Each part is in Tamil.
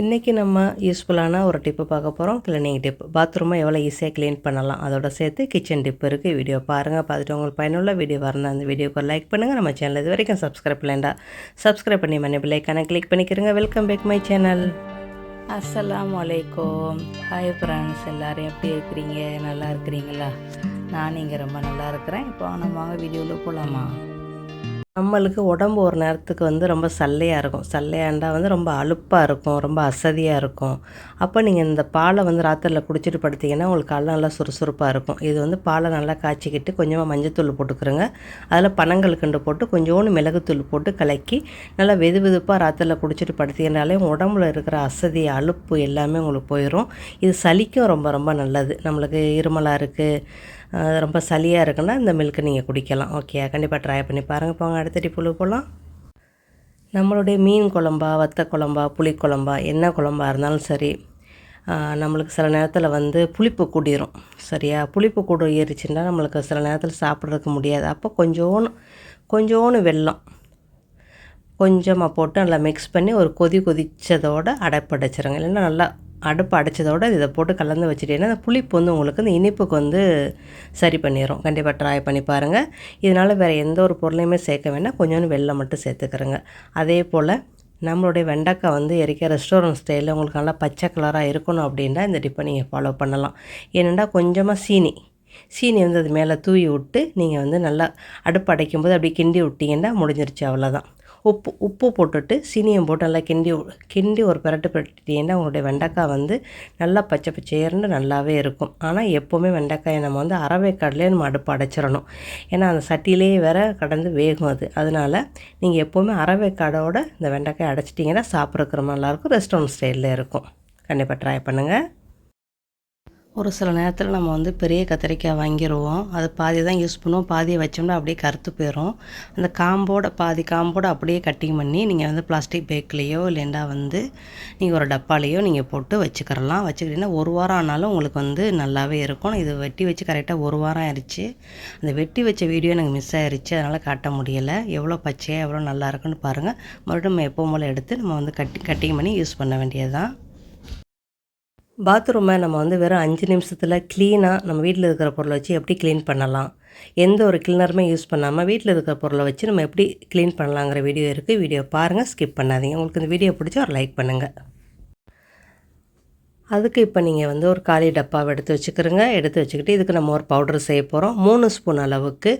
இன்றைக்கி நம்ம யூஸ்ஃபுல்லான ஒரு டிப்பு பார்க்க போகிறோம் க்ளீனிங் டிப் பாத்ரூமை எவ்வளோ ஈஸியாக க்ளீன் பண்ணலாம்? அதோட சேர்த்து கிச்சன் டிப் இருக்குது வீடியோ பாருங்கள் பார்த்துட்டு உங்களுக்கு பயனுள்ள வீடியோ வரணும் அந்த வீடியோக்கு ஒரு லைக் பண்ணுங்கள் நம்ம சேனல் இது வரைக்கும் சப்ஸ்கிரைப் பண்ணலேண்டா சப்ஸ்கிரைப் பண்ணி மணி பிள்ளைக்கான கிளிக் பண்ணிக்கிறங்க. வெல்கம் பேக் மை சேனல் அஸ்ஸலாம் வலைக்கம் ஹாய் ஃப்ரெண்ட்ஸ் எல்லோரும் எப்படி இருக்கிறீங்க? நல்லா இருக்கிறீங்களா? நான் இங்கே ரொம்ப நல்லா இருக்கிறேன். இப்போ நம்ம வாங்க வீடியோவில் போகலாமா நம்மளுக்கு உடம்பு ஒரு நேரத்துக்கு வந்து ரொம்ப சல்லையாக இருக்கும். சல்லையாண்டா வந்து ரொம்ப அலுப்பாக இருக்கும் ரொம்ப அசதியாக இருக்கும். அப்போ நீங்கள் இந்த பாலை வந்து ராத்திரியில் குடிச்சிட்டு படுத்திங்கன்னா உங்களுக்கு காலைல நல்லா சுறுசுறுப்பாக இருக்கும். இது வந்து பாலை நல்லா காய்ச்சிக்கிட்டு கொஞ்சமாக மஞ்சத்தூள் போட்டுக்கிறோங்க. அதில் பனங்கள் கண்டு போட்டு கொஞ்சோண்டு மிளகுத்தூள் போட்டு கலக்கி நல்லா வெது வெதுப்பாக ராத்திரியில் குடிச்சிட்டு படுத்திங்கனாலே உடம்புல இருக்கிற அசதி அலுப்பு எல்லாமே உங்களுக்கு போயிடும் இது சளிக்கும் ரொம்ப ரொம்ப நல்லது. நம்மளுக்கு இருமலாக இருக்குது ரொம்ப சளியாக இருக்குன்னா இந்த மில்க்கு நீங்கள் குடிக்கலாம். ஓகே கண்டிப்பாக ட்ரை பண்ணி பாருங்கள் போங்க அடுத்த டிப்புழு போகலாம் நம்மளுடைய மீன் குழம்பா வத்த குழம்பா புளிக்குழம்பா என்ன குழம்பா இருந்தாலும் சரி நம்மளுக்கு சில நேரத்தில் வந்து புளிப்பு கூடிரும். சரியா? புளிப்பு கூட ஏறிச்சுன்னா நம்மளுக்கு சில நேரத்தில் சாப்பிட்றதுக்கு முடியாது. அப்போ கொஞ்சோன்னு கொஞ்சோன்னு வெல்லம் கொஞ்சமாக போட்டு நல்லா மிக்ஸ் பண்ணி ஒரு கொதி கொதித்ததோடு அடைப்படைச்சிருங்க இல்லைன்னா நல்லா அடுப்பு அடைச்சதோடு இதை போட்டு கலந்து வச்சுட்டீங்கன்னா அந்த புளிப்பு வந்து உங்களுக்கு இந்த இனிப்புக்கு வந்து சரி பண்ணிடும் கண்டிப்பாக ட்ரை பண்ணி பாருங்கள் இதனால் வேறு எந்த ஒரு பொருளையுமே சேர்க்க வேண்டாம். கொஞ்சோண்டு வெள்ளம் மட்டும் சேர்த்துக்கிறேங்க. அதே போல் நம்மளுடைய வெண்டைக்காய் வந்து எரிக்க ரெஸ்டாரண்ட் ஸ்டைலில் உங்களுக்கு நல்லா பச்சை கலராக இருக்கணும் அப்படின்னா இந்த டிப்பை நீங்கள் ஃபாலோ பண்ணலாம். ஏனெண்டா கொஞ்சமாக சீனி. சீனி வந்து அது மேலே தூவி விட்டு நீங்கள் வந்து நல்லா அடுப்பு அடைக்கும்போது அப்படியே கிண்டி விட்டிங்கன்னா முடிஞ்சிருச்சு அவ்வளோதான் உப்பு உப்பு போட்டுட்டு சீனியம் போட்டு நல்லா கிண்டி கிண்டி ஒரு பிரட்டு பிரட்டிட்டீங்கன்னா உங்களுடைய வெண்டைக்காய் வந்து நல்லா பச்சை பச்சையர்னு நல்லாவே இருக்கும். ஆனால் எப்போவுமே வெண்டைக்காயை நம்ம வந்து அறவேக்காடுலேயே நம்ம அடுப்பு அடைச்சிடணும். ஏன்னா அந்த சட்டியிலேயே வேற கடந்து வேகும் அது. அதனால் நீங்கள் எப்போவுமே அறவேக்காடோட இந்த வெண்டைக்காய் அடைச்சிட்டிங்கன்னா சாப்பிட்றதுக்கு நல்லாயிருக்கும் ரெஸ்டாரண்ட் ஸ்டைலில் இருக்கும். கண்டிப்பாக ட்ரை பண்ணுங்கள் ஒரு சில நேரத்தில் நம்ம வந்து பெரிய கத்திரிக்காய் வாங்கிடுவோம் அது பாதி தான் யூஸ் பண்ணுவோம். பாதியை வச்சோம்னா அப்படியே கருத்து போயிடும் அந்த காம்போட பாதி காம்போட அப்படியே கட்டிங் பண்ணி நீங்கள் வந்து பிளாஸ்டிக் பேக்லேயோ இல்லைண்டா வந்து நீங்கள் ஒரு டப்பாலேயோ நீங்கள் போட்டு வச்சுக்கிறலாம். வச்சுக்கிட்டிங்கன்னா ஒரு வாரம் ஆனாலும் உங்களுக்கு வந்து நல்லாவே இருக்கும். இது வெட்டி வச்சு கரெக்டாக ஒரு வாரம் ஆயிடுச்சு அந்த வெட்டி வச்ச வீடியோ எனக்கு மிஸ் ஆயிடுச்சு அதனால் காட்ட முடியலை. எவ்வளோ பச்சையாக எவ்வளோ நல்லா இருக்குன்னு பாருங்கள் மறுபடியும் நம்ம எப்போ போல் எடுத்து நம்ம வந்து கட்டி கட்டிங் பண்ணி யூஸ் பண்ண வேண்டியது தான் பாத்ரூமை நம்ம வந்து வெறும் அஞ்சு நிமிஷத்தில் க்ளீனாக நம்ம வீட்டில் இருக்கிற பொருளை வச்சு எப்படி க்ளீன் பண்ணலாம்? எந்த ஒரு கிளீனருமே யூஸ் பண்ணாமல் வீட்டில் இருக்கிற பொருளை வச்சு நம்ம எப்படி க்ளீன் பண்ணலாங்கிற வீடியோ இருக்குது வீடியோ பாருங்கள் ஸ்கிப் பண்ணாதீங்க. உங்களுக்கு இந்த வீடியோ பிடிச்சி ஒரு லைக் பண்ணுங்கள் அதுக்கு இப்போ நீங்கள் வந்து ஒரு காலி டப்பாவை எடுத்து வச்சுக்கிறோங்க. எடுத்து வச்சுக்கிட்டு இதுக்கு நம்ம ஒரு பவுடர் செய்ய போகிறோம் மூணு ஸ்பூன் அளவுக்கு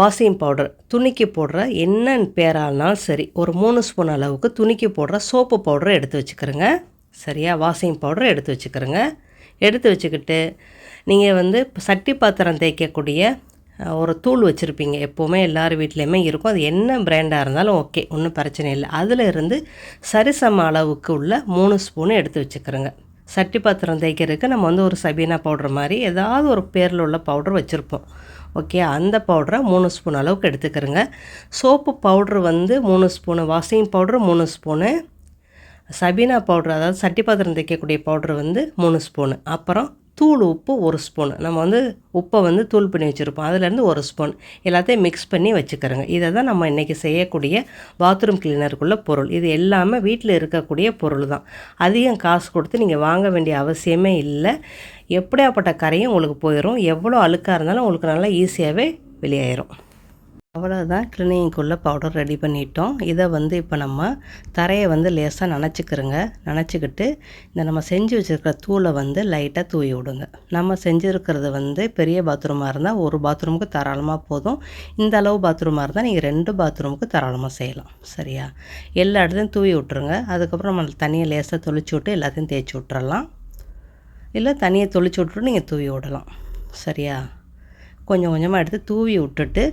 வாஷிங் பவுடர் துணிக்கு போடுற என்ன பேரானாலும் சரி ஒரு மூணு ஸ்பூன் அளவுக்கு துணிக்கு போடுற சோப்பு பவுடரை எடுத்து வச்சுக்கிறோங்க. சரியாக வாஷிங் பவுடர் எடுத்து வச்சுக்கிறோங்க. எடுத்து வச்சுக்கிட்டு நீங்கள் வந்து சட்டி பாத்திரம் தேய்க்கக்கூடிய ஒரு தூள் வச்சுருப்பீங்க. எப்போவுமே எல்லார் வீட்லேயுமே இருக்கும். அது என்ன பிராண்டாக இருந்தாலும் ஓகே ஒன்றும் பிரச்சனை இல்லை. அதில் இருந்து சரிசம அளவுக்கு உள்ள மூணு ஸ்பூனு எடுத்து வச்சுக்கிறோங்க. சட்டி பாத்திரம் தேய்க்கிறதுக்கு நம்ம வந்து ஒரு சபீனா பவுடர் மாதிரி ஏதாவது ஒரு பேரில் உள்ள பவுடர் வச்சுருப்போம். ஓகே அந்த பவுடரை மூணு ஸ்பூன் அளவுக்கு எடுத்துக்கிறோங்க. சோப்பு பவுட்ரு வந்து மூணு ஸ்பூனு வாஷிங் பவுட்ரு மூணு ஸ்பூனு சபீனா பவுட்ரு அதாவது சட்டி பாத்திரம் தைக்கக்கூடிய பவுட்ரு வந்து மூணு ஸ்பூனு அப்புறம் தூள் உப்பு ஒரு ஸ்பூன் நம்ம வந்து உப்பை வந்து தூள் பண்ணி வச்சுருப்போம். அதுலேருந்து ஒரு ஸ்பூன் எல்லாத்தையும் மிக்ஸ் பண்ணி வச்சுக்கிறோங்க. இதை தான் நம்ம இன்றைக்கி செய்யக்கூடிய பாத்ரூம் கிளீனருக்குள்ள பொருள். இது எல்லாமே வீட்டில் இருக்கக்கூடிய பொருள் தான். அதிகம் காசு கொடுத்து நீங்கள் வாங்க வேண்டிய அவசியமே இல்லை. எப்படியாப்பட்ட கரையும் உங்களுக்கு போயிடும் எவ்வளோ அழுக்காக இருந்தாலும் உங்களுக்கு நல்லா ஈஸியாகவே வெளியாயிரும். அவ்வளோதான் கிளீனிங்குள்ளே பவுடர் ரெடி பண்ணிட்டோம். இதை வந்து இப்போ நம்ம தரையை வந்து லேசாக நனச்சிக்கிறோங்க. நனச்சிக்கிட்டு இந்த நம்ம செஞ்சு வச்சுருக்கிற தூளை வந்து லைட்டாக தூவி விடுங்க. நம்ம செஞ்சுருக்கிறது வந்து பெரிய பாத்ரூமாக இருந்தால் ஒரு பாத்ரூமுக்கு தாராளமாக போதும். இந்த அளவு பாத்ரூமாக இருந்தால் நீங்கள் ரெண்டு பாத்ரூமுக்கு தாராளமாக செய்யலாம். சரியா? எல்லா இடத்தையும் தூவி விட்ருங்க அதுக்கப்புறம் நம்ம தண்ணியை லேசாக தொளிச்சு விட்டு எல்லாத்தையும் தேய்ச்சி விட்றலாம் இல்லை தண்ணியை தொளிச்சு விட்டுட்டு நீங்கள் தூவி விடலாம். சரியா? கொஞ்சம் கொஞ்சமாக எடுத்து தூவி விட்டுட்டு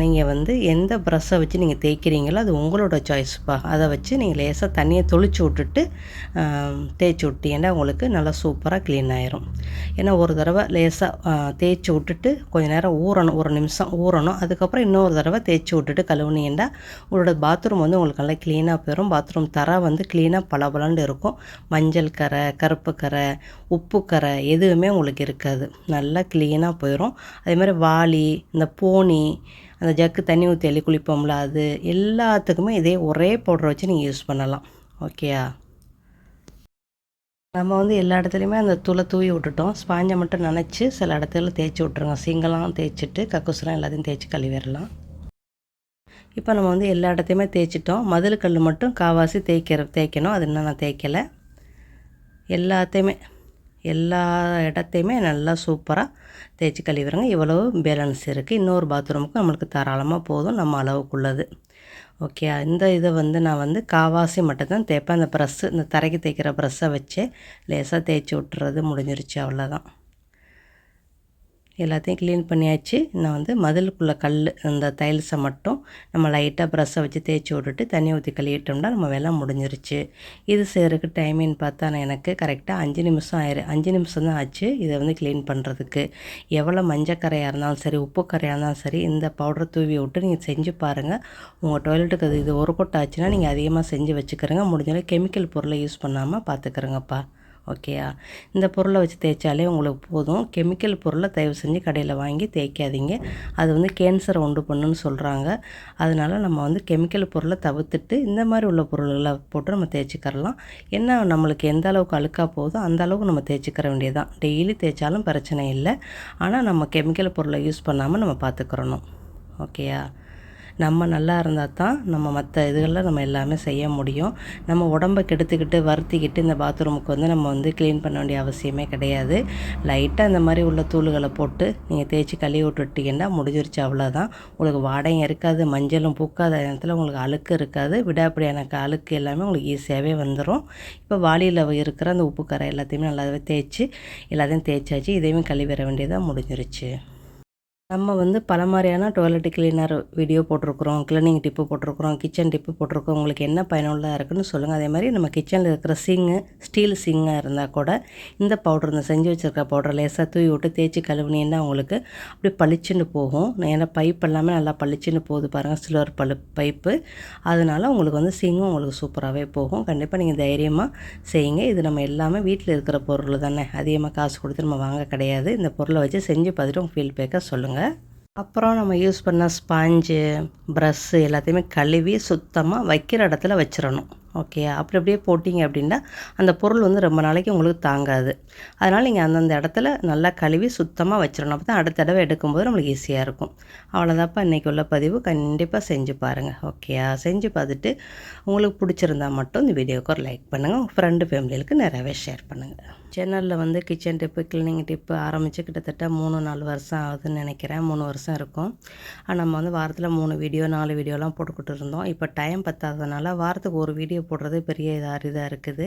நீங்கள் வந்து எந்த ப்ரெஷ்ஷை வச்சு நீங்கள் தேய்க்கிறீங்களோ அது உங்களோட சாய்ஸ்ப்பா அதை வச்சு நீங்கள் லேசாக தண்ணியை தொளிச்சு விட்டுட்டு தேய்ச்சி விட்டீங்கன்னா உங்களுக்கு நல்லா சூப்பராக க்ளீன் ஆயிரும். ஏன்னா ஒரு தடவை லேசாக தேய்ச்சி விட்டுட்டு கொஞ்சம் நேரம் ஊறணும் ஒரு நிமிஷம் ஊறணும். அதுக்கப்புறம் இன்னொரு தடவை தேய்ச்சி விட்டுட்டு கழுவுனீங்கன்னா உங்களோட பாத்ரூம் வந்து உங்களுக்கு நல்லா க்ளீனாக போயிடும் பாத்ரூம் தர வந்து க்ளீனாக பளபளன்னு இருக்கும். மஞ்சள் கரை கருப்பு கரை உப்பு கரை எதுவுமே உங்களுக்கு இருக்காது. நல்லா க்ளீனாக போயிடும் அதேமாதிரி மாதிரி வாளி இந்த போனி அந்த ஜக்கு தண்ணி ஊற்றி அள்ளி குளிப்போம்ல அது எல்லாத்துக்குமே இதே ஒரே பவுடரை வச்சு நீங்கள் யூஸ் பண்ணலாம். ஓகேயா நம்ம வந்து எல்லா இடத்துலையுமே அந்த துளை தூவி விட்டுட்டோம். ஸ்பாஞ்சை மட்டும் நினச்சி சில இடத்துல தேய்ச்சி விட்ருங்க சிங்கெல்லாம் தேய்ச்சிட்டு கக்கூசலாம் எல்லாத்தையும் தேய்ச்சி கழுவிடலாம். இப்போ நம்ம வந்து எல்லா இடத்தையுமே தேய்ச்சிட்டோம். மதில் கல் மட்டும் காவாசி தேய்க்கிற தேய்க்கணும். அது இன்னும் நான் தேய்க்கலை. எல்லாத்தையுமே எல்லா இடத்தையுமே நல்லா சூப்பராக தேய்ச்சி கழுவிடுங்க. இவ்வளவு பேலன்ஸ் இருக்குது இன்னொரு பாத்ரூமுக்கு நம்மளுக்கு தாராளமாக போதும். நம்ம அளவுக்குள்ளது. ஓகே இந்த இதை வந்து நான் வந்து காவாசி மட்டும்தான் தேய்ப்பேன். அந்த ப்ரெஸ்ஸு இந்த தரைக்கு தேய்க்கிற ப்ரெஸ்ஸை வச்சு லேசாக தேய்ச்சி விட்டுறது முடிஞ்சிருச்சு. அவ்வளோதான் எல்லாத்தையும் க்ளீன் பண்ணியாச்சு. நான் வந்து மதிலுக்குள்ளே கல் இந்த டைல்ஸை மட்டும் நம்ம லைட்டாக ப்ரெஷ்ஷை வச்சு தேய்ச்சி விட்டுட்டு தண்ணி ஊற்றி கழுவிட்டோம்னா நம்ம வேலை முடிஞ்சிருச்சு. இது செய்கிறதுக்கு டைமிங் பார்த்தா நான் எனக்கு கரெக்டாக அஞ்சு நிமிஷம் ஆயிரு. அஞ்சு நிமிஷம் தான் ஆச்சு இதை வந்து க்ளீன் பண்ணுறதுக்கு எவ்வளோ மஞ்சக்கரையாக இருந்தாலும் சரி உப்பு கரையாக இருந்தாலும் சரி இந்த பவுடரை தூவி விட்டு நீங்கள் செஞ்சு பாருங்கள் உங்கள் டாய்லெட்டுக்கு அது இது ஒரு கொட்டாச்சுன்னா நீங்கள் அதிகமாக செஞ்சு வச்சுக்கிறங்க. முடிஞ்சாலும் கெமிக்கல் பொருளை யூஸ் பண்ணாமல் பார்த்துக்கிறங்கப்பா ஓகேயா? இந்த பொருளை வச்சு தேய்ச்சாலே உங்களுக்கு போதும். கெமிக்கல் பொருளை தயவு செஞ்சு கடையில் வாங்கி தேய்க்காதீங்க. அது வந்து கேன்சரை உண்டு பண்ணுன்னு சொல்கிறாங்க அதனால் நம்ம வந்து கெமிக்கல் பொருளை தவிர்த்துட்டு இந்த மாதிரி உள்ள பொருள்களை போட்டு நம்ம தேய்ச்சிக்கிறலாம். என்ன நம்மளுக்கு எந்த அளவுக்கு அழுக்காக போகுதோ அந்த அளவுக்கு நம்ம தேய்ச்சிக்கிற வேண்டியதான் டெய்லி தேய்ச்சாலும் பிரச்சனை இல்லை. ஆனால் நம்ம கெமிக்கல் பொருளை யூஸ் பண்ணாமல் நம்ம பார்த்துக்கிறணும். ஓகேயா? நம்ம நல்லா இருந்தால் தான் நம்ம மற்ற இதுகளில் நம்ம எல்லாமே செய்ய முடியும். நம்ம உடம்பை கெடுத்துக்கிட்டு வருத்திக்கிட்டு இந்த பாத்ரூமுக்கு வந்து நம்ம வந்து க்ளீன் பண்ண வேண்டிய அவசியமே கிடையாது. லைட்டாக இந்த மாதிரி உள்ள தூள்களை போட்டு நீங்கள் தேய்ச்சி கழுவி விட்டுட்டிங்கன்னா முடிஞ்சிருச்சு அவ்வளோதான் உங்களுக்கு வாடையும் இருக்காது மஞ்சளும் பூக்காத நேரத்தில் உங்களுக்கு அழுக்கு இருக்காது. விடாப்படியான அழுக்கு எல்லாமே உங்களுக்கு ஈஸியாகவே வந்துடும் இப்போ வாளியில் இருக்கிற அந்த உப்பு கரை எல்லாத்தையுமே நல்லாவே தேய்ச்சி எல்லாத்தையும் தேய்ச்சாச்சு இதையும் கழுவி வர வேண்டியதாக முடிஞ்சிருச்சு. நம்ம வந்து பல மாதிரியான டாய்லெட் கிளீனர் வீடியோ போட்டிருக்குறோம் கிளீனிங் டிப்பு போட்டிருக்குறோம் கிச்சன் டிப்பு போட்டிருக்கோம் உங்களுக்கு என்ன பயனுள்ளதாக இருக்குன்னு சொல்லுங்கள் அதே மாதிரி நம்ம கிச்சனில் இருக்கிற சிங்கு ஸ்டீல் சிங்காக இருந்தால் கூட இந்த பவுடர் இந்த செஞ்சு வச்சுருக்க பவுடர் லேசாக தூவி விட்டு தேய்ச்சி கழுவுனீங்கன்னா உங்களுக்கு அப்படி பளிச்சுன்னு போகும். ஏன்னா பைப் எல்லாமே நல்லா பளிச்சுன்னு போகுது பாருங்கள் சில்வர் பழு பைப்பு அதனால் உங்களுக்கு வந்து சிங்கும் உங்களுக்கு சூப்பராகவே போகும். கண்டிப்பாக நீங்கள் தைரியமாக செய்யுங்க. இது நம்ம எல்லாமே வீட்டில் இருக்கிற பொருள் தானே. அதிகமாக காசு கொடுத்து நம்ம வாங்க கிடையாது. இந்த பொருளை வச்சு செஞ்சு பார்த்துட்டு உங்கள் ஃபீல்பேக்காக சொல்லுங்கள் அப்புறம் நம்ம யூஸ் பண்ண ஸ்பாஞ்சு ப்ரஷ்ஷு எல்லாத்தையுமே கழுவி சுத்தமாக வைக்கிற இடத்துல வச்சிடணும் ஓகே அப்படி அப்படியே போட்டிங்க அப்படின்னா அந்த பொருள் வந்து ரொம்ப நாளைக்கு உங்களுக்கு தாங்காது. அதனால் நீங்கள் அந்தந்த இடத்துல நல்லா கழுவி சுத்தமாக வச்சிடணும் அப்போ தான் அடுத்த தடவை எடுக்கும்போது நம்மளுக்கு ஈஸியாக இருக்கும். அவ்வளோதாப்பா இன்றைக்கி உள்ள பதிவு. கண்டிப்பாக செஞ்சு பாருங்கள் ஓகேயா செஞ்சு பார்த்துட்டு உங்களுக்கு பிடிச்சிருந்தா மட்டும் இந்த வீடியோக்கு ஒரு லைக் பண்ணுங்கள் உங்கள் ஃப்ரெண்டு ஃபேமிலிகளுக்கு நிறையவே ஷேர் பண்ணுங்கள் சேனலில் வந்து கிச்சன் டிப்பு கிளீனிங் டிப்பு ஆரம்பித்து கிட்டத்தட்ட மூணு நாலு வருஷம் ஆகுதுன்னு நினைக்கிறேன். மூணு வருஷம் இருக்கும். நம்ம வந்து வாரத்தில் மூணு வீடியோ நாலு வீடியோலாம் போட்டுக்கிட்டு இருந்தோம். இப்போ டைம் பத்தாததுனால வாரத்துக்கு ஒரு வீடியோ போடுறது பெரிய இதாக இதாக இருக்குது.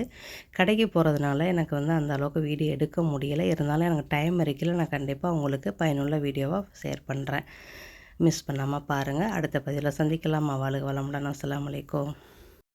கடைக்கு போகிறதுனால எனக்கு வந்து அந்த அளவுக்கு வீடியோ எடுக்க முடியலை. இருந்தாலும் எனக்கு டைம் இருக்கல நான் கண்டிப்பாக உங்களுக்கு பயனுள்ள வீடியோவாக ஷேர் பண்ணுறேன் மிஸ் பண்ணாமல் பாருங்கள் அடுத்த பதிவில் சந்திக்கலாம். வாழ்க வளமுடன். அஸ்லாம் வலைக்கும்